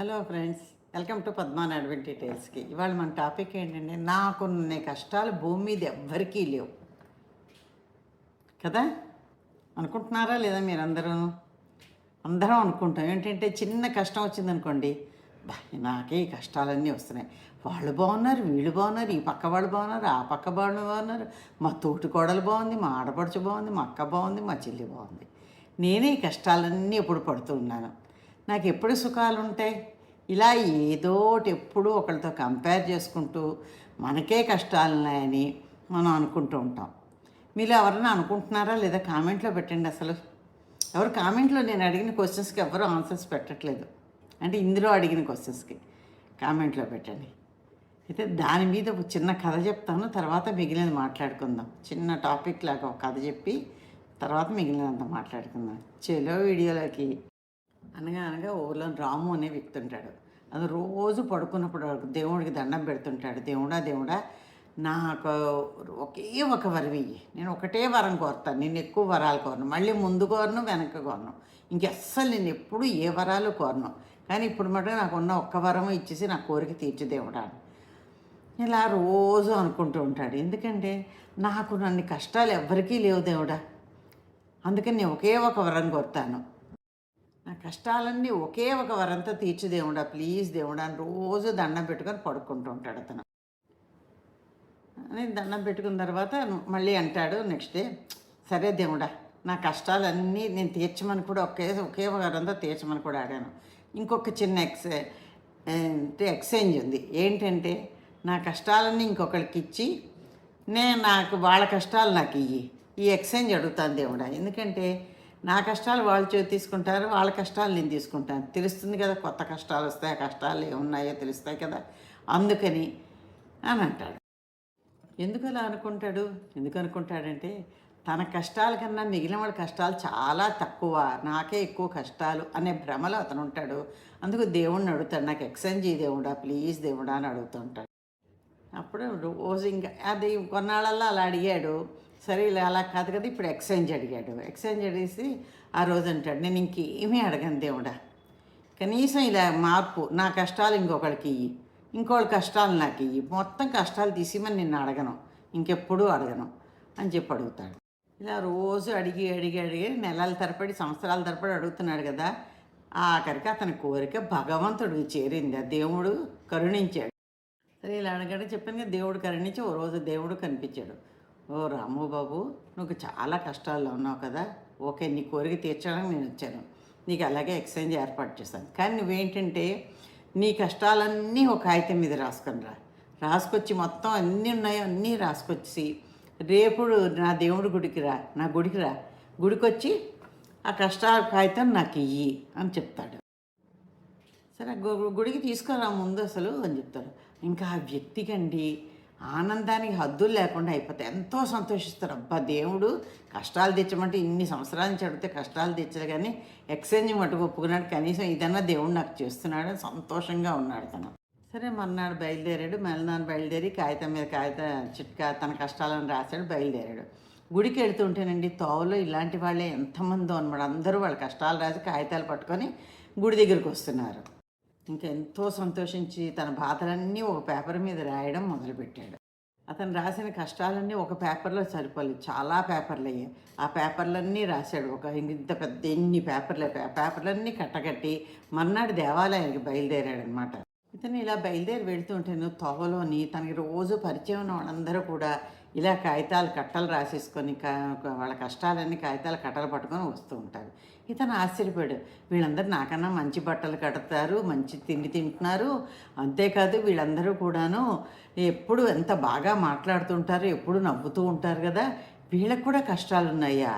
Hello friends welcome to Padma Naidu డీటెయిల్స్కి. ఇవాళ మన topic ఏంటంటే నాకున్న కష్టాలు భూమి మీద ఎవ్వరికీ లేవు. కదా? అనుకుంటున్నారా లేదా మీరందరూ? అందరం అనుకుంటాం. ఏంటంటే చిన్న కష్టం వచ్చిందనుకోండి అనుకోండి నాకే ఈ కష్టాలన్నీ వస్తున్నాయి. వాళ్ళు బాగున్నారు వీళ్ళు బాగున్నారు ఈ పక్క వాళ్ళు బాగున్నారు ఆ పక్క వాళ్ళు బాగున్నారు మా తోటి కోడలు బాగుంది మా ఆడపడుచు బాగుంది మా అక్క బాగుంది మా చెల్లి బాగుంది. నేనే ఈ కష్టాలన్నీ ఎప్పుడు పడుతూ ఉన్నాను. నాకు ఎప్పుడు సుఖాలు ఉంటాయి ఇలా ఏదోటి ఎప్పుడూ ఒకరితో కంపేర్ చేసుకుంటూ మనకే కష్టాలు ఉన్నాయని మనం అనుకుంటూ ఉంటాం. మీరు ఎవరైనా అనుకుంటున్నారా? లేదా కామెంట్లో పెట్టండి అసలు. ఎవరు కామెంట్లో నేను అడిగిన క్వశ్చన్స్కి ఎవరు ఆన్సర్స్ పెట్టట్లేదు. అంటే ఇందులో అడిగిన క్వశ్చన్స్కి కామెంట్లో పెట్టండి. అయితే దాని మీద ఒక చిన్న కథ చెప్తాను తర్వాత మిగిలినది మాట్లాడుకుందాం. చిన్న టాపిక్ లాగా ఒక కథ చెప్పి తర్వాత మిగిలినంత మాట్లాడుకుందాం. చెలో వీడియోలోకి. అనగా అనగా ఊర్లో రాము అనే వ్యక్తి ఉంటాడు అది రోజు పడుకున్నప్పుడు దేవుడికి దండం పెడుతుంటాడు. దేవుడా దేవుడా నాకు ఒకే ఒక వరం ఇయ్యి. నేను ఒకటే వరం కోరుతాను నేను ఎక్కువ వరాలు కోరను. మళ్ళీ ముందు కోరను వెనక కోరను. ఇంకెస్సలు నేను ఎప్పుడు ఏ వరాలు కోరను. కానీ ఇప్పుడు మటుకు నాకు ఉన్న ఒక్క వరం ఇచ్చేసి నా కోరిక తీర్చి దేవుడా ఇలా రోజు అనుకుంటూ ఉంటాడు. ఎందుకంటే నాకు నన్ను కష్టాలు ఎవ్వరికీ లేవు దేవుడా. అందుకని నేను ఒకే ఒక వరం కోరుతాను. నా కష్టాలన్నీ ఒకే ఒక వరంతా తీర్చు దేవుడా ప్లీజ్ దేవుడా అని రోజు దండం పెట్టుకొని పడుకుంటూ ఉంటాడు అతను. అని దండం పెట్టుకున్న తర్వాత మళ్ళీ అంటాడు నెక్స్ట్ డే సరే దేవుడా నా కష్టాలన్నీ నేను తీర్చమని కూడా ఒకే ఒకే వారంతా తీర్చమని కూడా ఆడాను. ఇంకొక చిన్న ఎక్స్ ఎక్స్చేంజ్ ఉంది. ఏంటంటే నా కష్టాలన్నీ ఇంకొకరికి ఇచ్చి నేను నాకు వాళ్ళ కష్టాలు నాకు ఇయ్యి. ఈ ఎక్స్చేంజ్ అడుగుతాను దేవుడా. ఎందుకంటే నా కష్టాలు వాళ్ళు చే తీసుకుంటారు వాళ్ళ కష్టాలు నేను తీసుకుంటాను. తెలుస్తుంది కదా కొత్త కష్టాలు వస్తాయి ఆ కష్టాలు ఏమున్నాయో తెలుస్తాయి కదా. అందుకని అని అంటాడు. ఎందుకు అలా అనుకుంటాడు? ఎందుకు అనుకుంటాడంటే తన కష్టాల కన్నా మిగిలిన వాళ్ళ కష్టాలు చాలా తక్కువ నాకే ఎక్కువ కష్టాలు అనే భ్రమలో అతను ఉంటాడు. అందుకు దేవుణ్ణి అడుగుతాడు నాకు ఎక్స్చేంజ్ దేవుడా ప్లీజ్ దేవుడా అని అడుగుతుంటాడు అప్పుడు రోజు ఇంకా అది కొన్నాళ్ళల్లో అలా అడిగాడు. సరే ఇలా అలా కాదు కదా ఇప్పుడు ఎక్స్చేంజ్ అడిగాడు. ఎక్స్చేంజ్ అడిగేసి ఆ రోజు అంటాడు నేను ఇంకేమీ అడగను దేవుడా. కనీసం ఇలా మార్పు నా కష్టాలు ఇంకొకళ్ళకి ఇయ్యి. ఇంకోళ్ళ కష్టాలు నాకు ఇయ్యి. మొత్తం కష్టాలు తీసిమని నిన్ను అడగను. ఇంకెప్పుడూ అడగను. అని చెప్పి అడుగుతాడు. ఇలా రోజు అడిగి అడిగి అడిగి నెలల తరపడి సంవత్సరాల తరపడి అడుగుతున్నాడు కదా ఆఖరికి అతని కోరిక భగవంతుడికి చేరింది. ఆ దేవుడు కరుణించాడు. సరే ఇలా అడగడం చెప్పాను కదా దేవుడు కరుణించి ఓ రోజు దేవుడు కనిపించాడు. ఓ రాము బాబు నువ్వు చాలా కష్టాల్లో ఉన్నావు కదా. ఓకే నీ కోరిక తీర్చడానికి నేను వచ్చాను. నీకు అలాగే ఎక్స్చేంజ్ ఏర్పాటు చేస్తాను కానీ నువ్వేంటంటే నీ కష్టాలన్నీ ఒక కాగితం మీద రాసుకొని రా. రాసుకొచ్చి మొత్తం అన్నీ ఉన్నాయో అన్నీ రాసుకొచ్చి రేపు నా దేవుడి గుడికి రా నా గుడికి రా. గుడికి వచ్చి ఆ కష్టాల కాగితం నాకు ఇయ్యి అని చెప్తాడు. సరే గు- గుడికి తీసుకురా ముందు అసలు అని చెప్తాడు. ఇంకా ఆ వ్యక్తికండి ఆనందానికి హద్దులు లేకుండా అయిపోతాయి ఎంతో సంతోషిస్తారు. అబ్బా దేవుడు కష్టాలు తెచ్చమంటే ఇన్ని సంవత్సరాల నుంచి అడిగితే కష్టాలు తెచ్చరు కానీ ఎక్స్చేంజ్ మటుకు ఒప్పుకున్నాడు. కనీసం ఇదన్నా దేవుడు నాకు చేస్తున్నాడు. సంతోషంగా ఉన్నాడు తను. సరే మర్నాడు బయలుదేరాడు. మళ్ళీ బయలుదేరి కాగితం మీద కాగితం చిట్కా తన కష్టాలను రాశాడు బయలుదేరాడు. గుడికి వెళ్తుంటేనండి తోవలో ఇలాంటి వాళ్ళే ఎంతమందో అనమాట అందరూ వాళ్ళ కష్టాలు రాసి కాగితాలు పట్టుకొని గుడి దగ్గరికి వస్తున్నారు. ఇంకా ఎంతో సంతోషించి తన బాధలన్నీ ఒక పేపర్ మీద రాయడం మొదలుపెట్టాడు. అతను రాసిన కష్టాలన్నీ ఒక పేపర్లో సరిపోలేదు. చాలా పేపర్లు అయ్యాయి ఆ పేపర్లన్నీ రాశాడు. ఒక ఇంత పెద్ద ఎన్ని పేపర్లు. పేపర్లన్నీ కట్టకట్టి మర్నాడు దేవాలయానికి బయలుదేరాడనమాట ఇతను ఇలా బయలుదేరి వెళ్తుంటేను తోవలోని తనకి రోజు పరిచయం ఉన్న వాళ్ళందరూ కూడా ఇలా కాగితాలు కట్టలు రాసేసుకొని వాళ్ళ కష్టాలన్నీ కాగితాలు కట్టలు పట్టుకొని వస్తూ ఉంటారు. ఇతను ఆశ్చర్యపోయాడు. వీళ్ళందరూ నాకన్నా మంచి బట్టలు కడతారు మంచి తిండి తింటున్నారు. అంతేకాదు వీళ్ళందరూ కూడాను ఎప్పుడు ఎంత బాగా మాట్లాడుతుంటారు ఎప్పుడు నవ్వుతూ ఉంటారు కదా వీళ్ళకు కూడా కష్టాలు ఉన్నాయా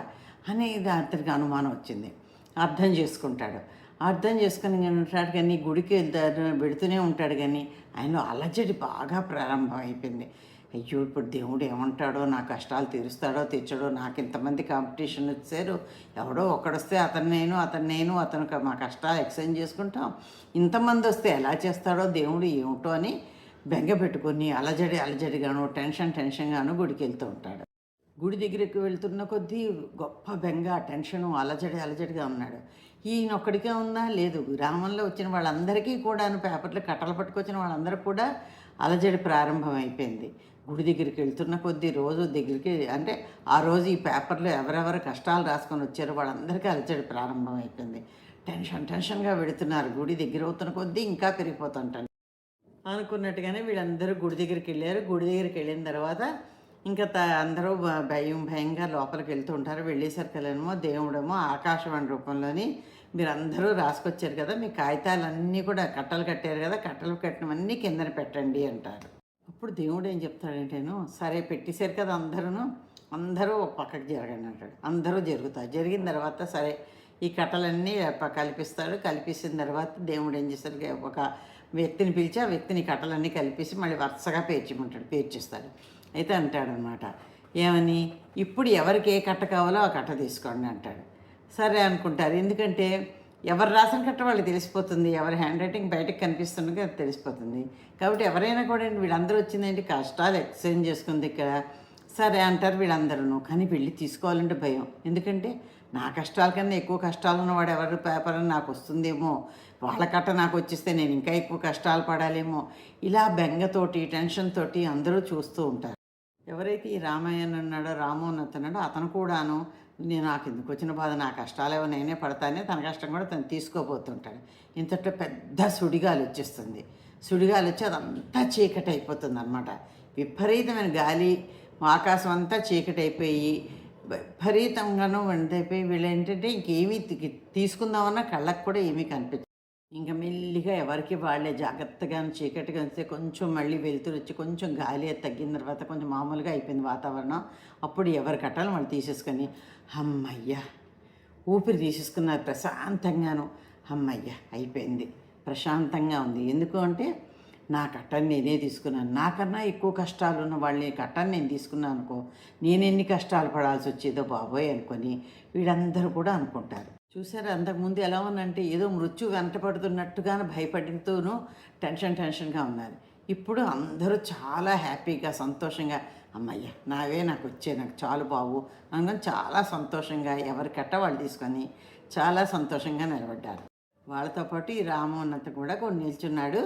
అనేది అతనికి అనుమానం వచ్చింది. అర్థం చేసుకుంటాడు. అర్థం చేసుకుని ఉంటాడు కానీ గుడికి వెళ్తాడు పెడుతూనే ఉంటాడు కానీ ఆయనలో అలజడి బాగా ప్రారంభం అయిపోయింది అయ్యో ఇప్పుడు దేవుడు ఏమంటాడో నా కష్టాలు తీరుస్తాడో తీర్చడో నాకు ఇంతమంది కాంపిటీషన్ వచ్చారు ఎవడో ఒకడొస్తే అతను నేను అతను నేను అతను మా కష్టాలు ఎక్స్చేంజ్ చేసుకుంటాం. ఇంతమంది వస్తే ఎలా చేస్తాడో దేవుడు ఏమిటో అని బెంగ పెట్టుకొని అలజడి అలజడిగాను టెన్షన్ టెన్షన్గాను గుడికి వెళ్తూ ఉంటాడు. గుడి దగ్గరికి వెళ్తున్న కొద్దీ గొప్ప బెంగ టెన్షను అలజడి అలజడిగా ఉన్నాడు. ఈయన ఒక్కడికే ఉందా? లేదు. గ్రామంలో వచ్చిన వాళ్ళందరికీ కూడా పేపర్లు కట్టలు పట్టుకొచ్చిన వాళ్ళందరూ కూడా అలజడి ప్రారంభం అయిపోయింది గుడి దగ్గరికి వెళ్తున్న కొద్దీ రోజు దగ్గరికి అంటే ఆ రోజు ఈ పేపర్లో ఎవరెవరు కష్టాలు రాసుకొని వచ్చారో వాళ్ళందరికీ అలజడి ప్రారంభం అయిపోయింది టెన్షన్ టెన్షన్గా వెళుతున్నారు గుడి దగ్గర అవుతున్న కొద్దీ ఇంకా పెరిగిపోతుంటాను అనుకున్నట్టుగానే వీళ్ళందరూ గుడి దగ్గరికి వెళ్ళారు. గుడి దగ్గరికి వెళ్ళిన తర్వాత ఇంకా అందరూ భ- భయం భయంగా లోపలికి వెళ్తూ ఉంటారు. వెళ్ళేసరికలేమో దేవుడేమో ఆకాశవాణి రూపంలోని మీరందరూ రాసుకొచ్చారు కదా మీ కాగితాలన్నీ కూడా కట్టలు కట్టారు కదా కట్టలు కట్టినవన్నీ కిందన పెట్టండి అంటారు. అప్పుడు దేవుడు ఏం చెప్తాడంటేను సరే పెట్టేశారు కదా అందరూ అందరూ ఒక పక్కకి జరగండి అంటాడు. అందరూ జరుగుతారు. జరిగిన తర్వాత సరే ఈ కట్టలన్నీ కల్పిస్తాడు. కల్పించిన తర్వాత దేవుడు ఏం చేస్తాడు ఒక వ్యక్తిని పిలిచి ఆ వ్యక్తిని కట్టలన్నీ కలిపేసి మళ్ళీ వరుసగా పేర్చిమంటాడు పేర్చిస్తాడు. అయితే అంటాడనమాట ఏమని? ఇప్పుడు ఎవరికి ఏ కట్ట కావాలో ఆ కట్ట తీసుకోండి అంటాడు. సరే అనుకుంటారు. ఎందుకంటే ఎవరు రాసిన కట్ట వాళ్ళకి తెలిసిపోతుంది. ఎవరి హ్యాండ్ రైటింగ్ బయటకు కనిపిస్తుంది అది తెలిసిపోతుంది. కాబట్టి ఎవరైనా కూడా వీళ్ళందరూ వచ్చిందేంటి కష్టాలు ఎక్స్చేంజ్ చేసుకుంది ఇక్కడ. సరే అంటారు వీళ్ళందరూ కానీ వెళ్ళి తీసుకోవాలంటే భయం. ఎందుకంటే నా కష్టాల కన్నా ఎక్కువ కష్టాలు ఉన్నవాడు ఎవరు పేపర్ నాకు వస్తుందేమో. వాళ్ళ కట్ట నాకు వచ్చేస్తే నేను ఇంకా ఎక్కువ కష్టాలు పడాలేమో. ఇలా బెంగతోటి టెన్షన్ తోటి అందరూ చూస్తూ ఉంటారు. ఎవరైతే ఈ రామాయణ ఉన్నాడో రాము అతన్నాడో అతను కూడాను నేను నాకు ఎందుకు వచ్చిన బాధ నా కష్టాలేవో నేనే పడతానే తన కష్టం కూడా తను తీసుకోబోతుంటాడు. ఇంతట్లో పెద్ద సుడిగాలి వచ్చేస్తుంది. సుడిగాలి వచ్చి అదంతా చీకటి అయిపోతుంది అనమాట విపరీతమైన గాలి ఆకాశం అంతా చీకటి అయిపోయి విపరీతంగాను వండైపోయి వీళ్ళు ఏంటంటే ఇంకేమీ తీ- తీసుకుందామన్నా కళ్ళకు కూడా ఏమీ కనిపించదు ఇంకా మెల్లిగా ఎవరికి వాళ్ళే జాగ్రత్తగా చీకటిగా వస్తే కొంచెం మళ్ళీ వెలుతురు వచ్చి కొంచెం గాలి తగ్గిన తర్వాత కొంచెం మామూలుగా అయిపోయింది వాతావరణం. అప్పుడు ఎవరి కట్టాలి వాళ్ళు తీసేసుకొని అమ్మయ్యా ఊపిరి తీసేసుకున్నారు ప్రశాంతంగాను. అమ్మయ్యా అయిపోయింది. ప్రశాంతంగా ఉంది. ఎందుకు అంటే నా కట్టని నేనే తీసుకున్నాను. నాకన్నా ఎక్కువ కష్టాలు ఉన్న వాళ్ళని కట్టని నేను తీసుకున్నాను అనుకో నేనెన్ని కష్టాలు పడాల్సి వచ్చేదో బాబోయ్ అనుకొని వీళ్ళందరూ కూడా అనుకుంటారు. చూసారా? అంతకుముందు ఎలా ఉందంటే ఏదో మృత్యు వెంటపడుతున్నట్టుగాను భయపడుతూను టెన్షన్ టెన్షన్గా ఉన్నారు. ఇప్పుడు అందరూ చాలా హ్యాపీగా సంతోషంగా అమ్మయ్య నావే నాకు వచ్చే నాకు చాలు బావు అనుకుని చాలా సంతోషంగా ఎవరికట్ట వాళ్ళు తీసుకొని చాలా సంతోషంగా నిలబడ్డారు. వాళ్ళతో పాటు ఈ రామోన్నత కూడా కొన్ని నిల్చున్నాడు.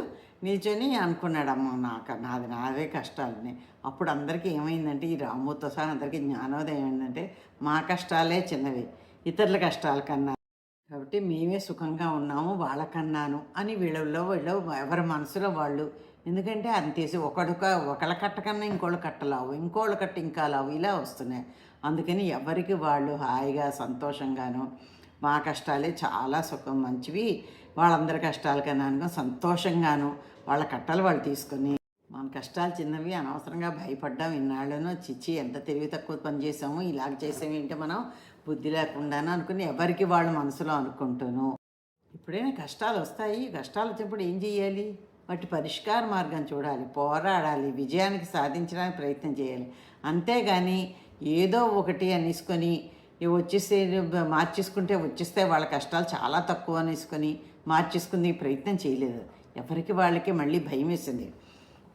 నిల్చొని అనుకున్నాడు అమ్మ నాకు నాది నాదే కష్టాలని. అప్పుడు అందరికీ ఏమైందంటే ఈ రాముతో సహా అందరికీ జ్ఞానోదయం ఏంటంటే మా కష్టాలే చిన్నవి. ఇతరుల కష్టాల కన్నా. కాబట్టి మేమే సుఖంగా ఉన్నాము వాళ్ళకన్నాను అని వీళ్ళలో వీళ్ళు ఎవరి మనసులో వాళ్ళు. ఎందుకంటే అంతేసి ఒకడుక ఒకళ్ళ కట్ట కన్నా ఇంకోళ్ళ కట్టలావు ఇంకోళ్ళ కట్ట ఇంకా లావు ఇలా వస్తున్నాయి. అందుకని ఎవరికి వాళ్ళు హాయిగా సంతోషంగాను మా కష్టాలే చాలా సుఖం మంచివి. వాళ్ళందరి కష్టాల కన్నా అనుకో సంతోషంగాను వాళ్ళ కట్టలు వాళ్ళు తీసుకొని మన కష్టాలు చిన్నవి అనవసరంగా భయపడ్డాం ఇన్నాళ్ళను చిచ్చి ఎంత తెలివి తక్కువ పని చేసాము ఇలాగ చేసాము ఏంటి మనం బుద్ధి లేకుండాను అనుకుని ఎవరికి వాళ్ళ మనసులో అనుకుంటాను. ఇప్పుడైనా కష్టాలు వస్తాయి. కష్టాలు వచ్చినప్పుడు ఏం చేయాలి వాటి పరిష్కార మార్గం చూడాలి. పోరాడాలి. విజయానికి సాధించడానికి ప్రయత్నం చేయాలి. అంతేగాని ఏదో ఒకటి అనేసుకొని వచ్చేసే వచ్చేస్తే మార్చేసుకుంటే వచ్చేస్తే వాళ్ళ కష్టాలు చాలా తక్కువ అనేసుకొని మార్చేసుకునే ప్రయత్నం చేయలేదు. ఎవరికి వాళ్ళకి మళ్ళీ భయం వేసింది.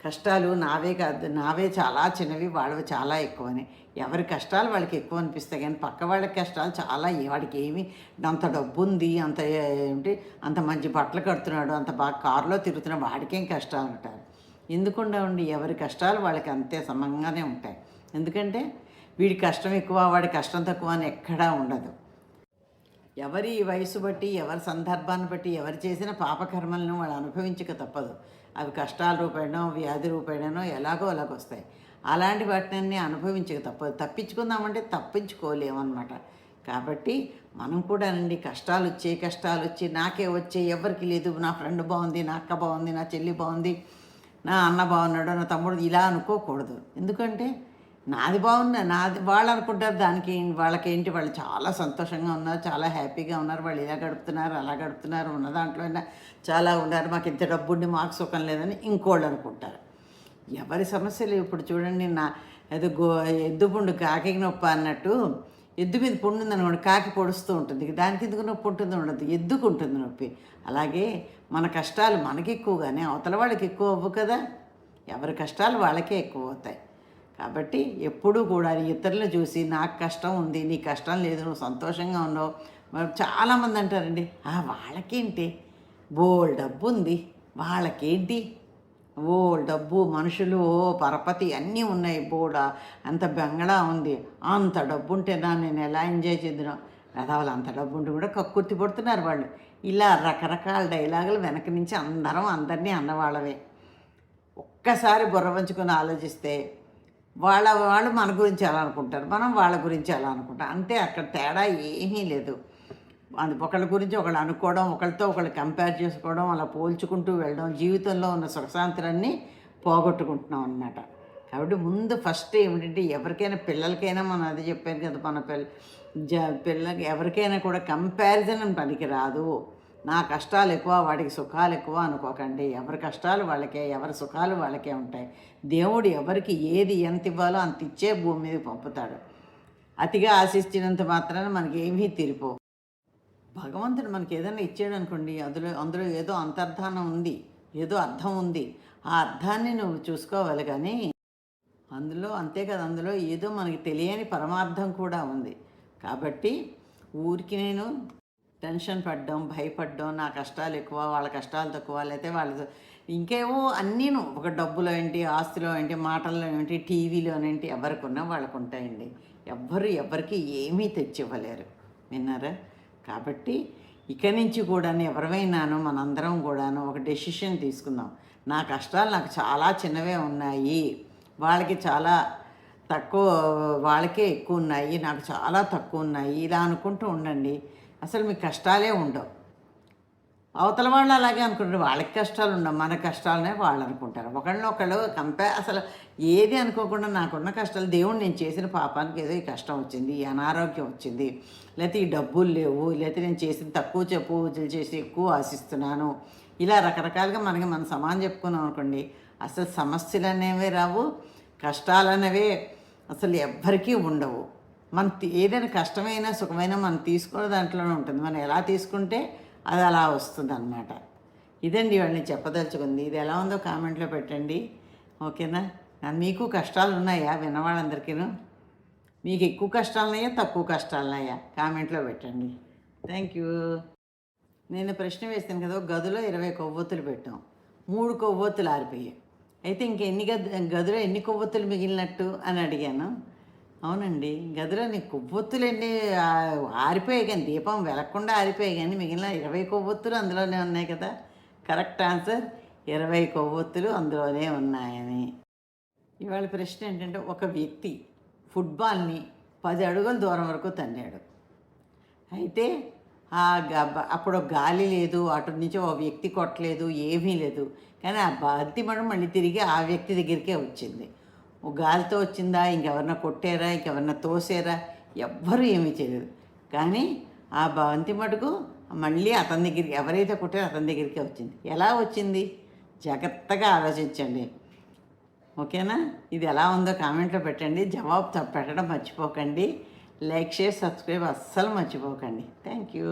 కష్టాలు నావే కాదు నావే చాలా చిన్నవి వాళ్ళవి చాలా ఎక్కువని. ఎవరి కష్టాలు వాళ్ళకి ఎక్కువ అనిపిస్తాయి కానీ పక్క వాళ్ళ కష్టాలు చాలా వాడికి ఏమి అంత డబ్బు ఉంది అంత ఏంటి అంత మంచి బట్టలు కడుతున్నాడు అంత బాగా కారులో తిరుగుతున్నాడు వాడికేం కష్టాలు అంటారు ఎందుకుండా ఉండి ఎవరి కష్టాలు వాళ్ళకి అంతే సమంగానే ఉంటాయి. ఎందుకంటే వీడి కష్టం ఎక్కువ వాడి కష్టం తక్కువ అని ఎక్కడా ఉండదు. ఎవరి వయసు బట్టి ఎవరి సందర్భాన్ని బట్టి ఎవరు చేసిన పాపకర్మలను వాళ్ళు అనుభవించక తప్పదు. అవి కష్టాల రూపేణో వ్యాధి రూపేణనో ఎలాగో అలాగొస్తాయి అలాంటి వాటిని అనుభవించక తప్ప తప్పించుకుందామంటే తప్పించుకోలేమన్నమాట. కాబట్టి మనం కూడా అండి కష్టాలు వచ్చే కష్టాలు వచ్చి నాకే వచ్చే ఎవరికి లేదు. నా ఫ్రెండ్ బాగుంది నా అక్క బాగుంది నా చెల్లి బాగుంది నా అన్న బాగున్నాడు నా తమ్ముడు ఇలా అనుకోకూడదు. ఎందుకంటే నాది బాగున్నా నాది వాళ్ళు అనుకుంటారు దానికి వాళ్ళకేంటి వాళ్ళు చాలా సంతోషంగా ఉన్నారు చాలా హ్యాపీగా ఉన్నారు వాళ్ళు ఇలా గడుపుతున్నారు అలా గడుపుతున్నారు ఉన్న దాంట్లో అయినా చాలా ఉన్నారు మాకు ఇంత డబ్బు ఉండి మాకు సుఖం లేదని ఇంకోళ్ళు అనుకుంటారు. ఎవరి సమస్యలు ఇప్పుడు చూడండి నా అది గో ఎద్దు పుండు కాకి నొప్పి అన్నట్టు ఎద్దు మీద పుండు ఉందనుకోండి కాకి పొడుస్తూ ఉంటుంది దానికి ఎందుకు నొప్పి ఉంటుంది ఉండదు ఎద్దుకు ఉంటుంది నొప్పి. అలాగే మన కష్టాలు మనకి ఎక్కువగానే అవతల వాళ్ళకి ఎక్కువ అవ్వు కదా ఎవరి కష్టాలు వాళ్ళకే ఎక్కువ అవుతాయి. కాబట్టి ఎప్పుడూ కూడా ఇతరులు చూసి నాకు కష్టం ఉంది నీ కష్టం లేదు నువ్వు సంతోషంగా ఉన్నావు. మరి చాలామంది అంటారండి వాళ్ళకేంటి? బోల్ డబ్బు ఉంది వాళ్ళకేంటి? ఓ డబ్బు మనుషులు ఓ పరపతి అన్నీ ఉన్నాయి బోడ అంత బెంగళా ఉంది అంత డబ్బు ఉంటేనా నేను ఎలా ఎంజాయ్ చేద్దును? వాళ్ళు అంత డబ్బు ఉంటే కూడా కక్కుర్తి పడుతున్నారు వాళ్ళు. ఇలా రకరకాల డైలాగులు వెనక నుంచి అందరం అందరినీ అన్నవాళ్ళవే ఒక్కసారి బుర్ర వంచుకొని ఆలోచిస్తే వాళ్ళ వాళ్ళు మన గురించి ఎలా అనుకుంటారు? మనం వాళ్ళ గురించి ఎలా అనుకుంటాం? అంతే అక్కడ తేడా ఏమీ లేదు. అది ఒకళ్ళ గురించి ఒకళ్ళు అనుకోవడం ఒకళ్ళతో ఒకళ్ళు కంపేర్ చేసుకోవడం అలా పోల్చుకుంటూ వెళ్ళడం జీవితంలో ఉన్న సుఖశాంతులన్నీ పోగొట్టుకుంటున్నాం అన్నమాట. కాబట్టి ముందు ఫస్ట్ ఏమిటంటే ఎవరికైనా పిల్లలకైనా మనం అది చెప్పాను కదా మన పిల్ల జ పిల్లలకి ఎవరికైనా కూడా కంపారిజన్ అని పనికి రాదు నా కష్టాలు ఎక్కువ వాడికి సుఖాలు ఎక్కువ అనుకోకండి. ఎవరి కష్టాలు వాళ్ళకే ఎవరి సుఖాలు వాళ్ళకే ఉంటాయి. దేవుడు ఎవరికి ఏది ఎంత ఇవ్వాలో అంత ఇచ్చే భూమి మీద పంపుతాడు. అతిగా ఆశించినంత మాత్రాన మనకి ఏమీ తీరిపోవు. భగవంతుడు మనకి ఏదైనా ఇచ్చాడు అనుకోండి అందులో అందులో ఏదో అంతర్ధానం ఉంది ఏదో అర్థం ఉంది. ఆ అర్థాన్ని నువ్వు చూసుకోవాలి కానీ అందులో అంతే కదా అందులో ఏదో మనకి తెలియని పరమార్థం కూడా ఉంది. కాబట్టి ఊరికి నేను టెన్షన్ పడ్డం భయపడ్డం నా కష్టాలు ఎక్కువ వాళ్ళ కష్టాలు తక్కువ లేకపోతే వాళ్ళ ఇంకేవో అన్నీను ఒక డబ్బులో ఏంటి ఆస్తిలో ఏంటి మాటల్లో ఏంటి టీవీలో ఏంటి ఎవరికున్నా వాళ్ళకు ఉంటాయండి ఎవ్వరు ఎవరికి ఏమీ తెచ్చివ్వలేరు. విన్నారా? కాబట్టి ఇక నుంచి కూడా ఎవరివైనాను మనందరం కూడాను ఒక డెసిషన్ తీసుకుందాం. నా కష్టాలు నాకు చాలా చిన్నవే ఉన్నాయి. వాళ్ళకి చాలా తక్కువ వాళ్ళకే ఎక్కువ ఉన్నాయి. నాకు చాలా తక్కువ ఉన్నాయి. ఇలా అనుకుంటూ ఉండండి. అసలు మీకు కష్టాలే ఉండవు. అవతల వాళ్ళు అలాగే అనుకుంటారు వాళ్ళకి కష్టాలు ఉండవు మన కష్టాలనే వాళ్ళు అనుకుంటారు. ఒకళ్ళనొకళ్ళు కంపేర్ అసలు ఏది అనుకోకుండా నాకున్న కష్టాలు దేవుడు నేను చేసిన పాపానికి ఏదో ఈ కష్టం వచ్చింది ఈ అనారోగ్యం వచ్చింది లేకపోతే ఈ డబ్బులు లేవు లేకపోతే నేను చేసిన తక్కువ చెప్పు చేసి ఎక్కువ ఆశిస్తున్నాను. ఇలా రకరకాలుగా మనకి మన సమానం చెప్పుకున్నాం అనుకోండి అసలు సమస్యలు అనేవే రావు కష్టాలు అనేవే అసలు ఎవ్వరికీ ఉండవు. మన ఏదైనా కష్టమైనా సుఖమైనా మనం తీసుకునే దాంట్లోనే ఉంటుంది. మనం ఎలా తీసుకుంటే అది అలా వస్తుంది అనమాట ఇదండి ఇవాళ చెప్పదలుచుకుంది. ఇది ఎలా ఉందో కామెంట్లో పెట్టండి. ఓకేనా? మీకు కష్టాలు ఉన్నాయా? విన్నవాళ్ళందరికీను మీకు ఎక్కువ కష్టాలున్నాయా? తక్కువ కష్టాలున్నాయా? కామెంట్లో పెట్టండి. Thank you. నేను ప్రశ్న వేస్తాను కదా గదిలో ఇరవై కొవ్వొత్తులు పెట్టాం. మూడు కొవ్వొత్తులు ఆరిపోయాయి. అయితే ఇంకెన్ని గది గదిలో ఎన్ని కొవ్వొత్తులు మిగిలినట్టు అని అడిగాను. అవునండి. గదిలోని కొవ్వొత్తులండి కొవ్వొత్తులు ఎన్ని ఆ, ఆరిపోయాయి కానీ దీపం వెలగకుండా ఆరిపోయాయి కానీ మిగిలిన ఇరవై కొవ్వొత్తులు అందులోనే ఉన్నాయి కదా? కరెక్ట్ ఆన్సర్ ఇరవై కొవ్వొత్తులు అందులోనే ఉన్నాయని. ఇవాళ ప్రశ్న ఏంటంటే ఒక వ్యక్తి ఫుట్బాల్ని పది అడుగుల దూరం వరకు తన్నాడు. అయితే ఆ గ- అప్పుడు గాలి లేదు అటు నుంచి ఓ వ్యక్తి కొట్టలేదు ఏమీ లేదు. కానీ ఆ బంతి మనం మళ్ళీ తిరిగి ఆ వ్యక్తి దగ్గరికే వచ్చింది. గాలితో వచ్చిందా ఇంకెవరన్నా కొట్టారా ఇంకెవరన్నా తోసారా ఎవ్వరూ ఏమీ చేయలేదు. కానీ ఆ బంతి మటుకు మళ్ళీ అతని దగ్గరికి ఎవరైతే కొట్టారో అతని దగ్గరికి వచ్చింది. ఎలా వచ్చింది? జాగ్రత్తగా ఆలోచించండి. ఓకేనా? ఇది ఎలా ఉందో కామెంట్లో పెట్టండి. జవాబు పెట్టడం మర్చిపోకండి. లైక్ షేర్ సబ్స్క్రైబ్ అస్సలు మర్చిపోకండి. Thank you.